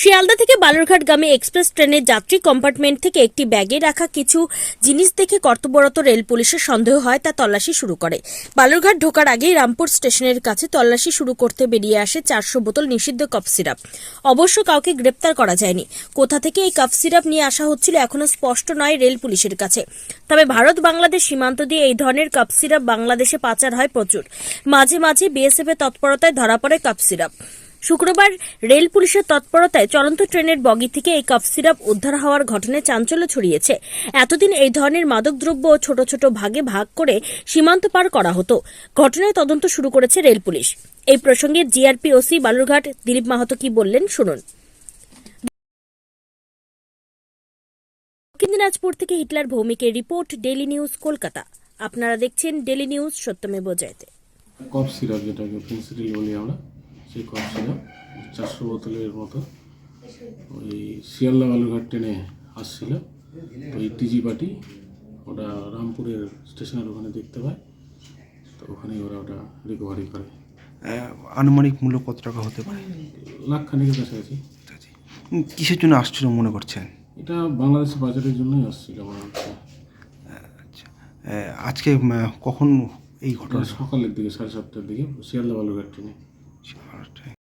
শিয়ালদা থেকে বালুরঘাটগামী এক্সপ্রেস ট্রেনের যাত্রী কম্পার্টমেন্ট থেকে একটি ব্যাগে রাখা কিছু জিনিস দেখে কর্তব্যরত রেল পুলিশের সন্দেহ হয়, তা তল্লাশি শুরু করে। বালুরঘাট ঢোকার আগেই রামপুর স্টেশনের কাছে তল্লাশি শুরু করতে বেরিয়ে আসে চারশো বোতল নিষিদ্ধ কফ সিরাপ। অবশ্য কাউকে গ্রেপ্তার করা যায়নি। কোথা থেকে এই কফ সিরাপ নিয়ে আসা হচ্ছিল এখনও স্পষ্ট নয় রেল পুলিশের কাছে। তবে ভারত বাংলাদেশ সীমান্ত দিয়ে এই ধরনের কাপ সিরাপ বাংলাদেশে পাচার হয় প্রচুর। মাঝে মাঝে বিএসএফ এর তৎপরতায় ধরা পড়ে কাপ সিরাপ। শুক্রবার রেল পুলিশের তৎপরতায় চলন্ত ট্রেনের বগি থেকে এই কাফ সিরাপ উদ্ধার হওয়ার ঘটনায় চাঞ্চল্য ছড়িয়েছে। এতদিন এই ধরনের মাদকদ্রব্য ছোট ছোট ভাগে ভাগ করে সীমান্ত পার করা হতো। ঘটনায় তদন্ত শুরু করেছে রেল পুলিশ। এই প্রসঙ্গে জিআরপি ওসি বালুরঘাট দিলীপ মাহাতো কি বললেন শুনুন। দক্ষিণ দিনাজপুর থেকে হিটলার ভৌমিকের রিপোর্ট ডেলি নিউজ, কলকাতা। আপনারা দেখছেন ডেলি নিউজ সত্যমে জয়তে। কফ সিরাপ যেটাকে ফেন্সিডিল বলি আমরা সেই কফ সিরাপ চারশো বোতলের মতো। ওই শিয়ালদা বালুরঘাট ট্রেনে আসছিল। এই টিজি পার্টি ওটা রামপুরের স্টেশনের ওখানে দেখতে পায়। তো ওখানেই ওরা ওটা রিকভারি করে। আনুমানিক মূল্য কত টাকা হতে পারে? লাখ খানিকের কাছাকাছি উম, কিসের জন্য আসছিল মনে করছেন? এটা বাংলাদেশের বাজারের জন্যই আসছিল মনে হচ্ছে আচ্ছা। আজকে কখন এই ঘটনা? সকালের দিকে সাড়ে সাতটার দিকে শিয়ালদা বালুরঘাট ট্রেনে। আচ্ছা,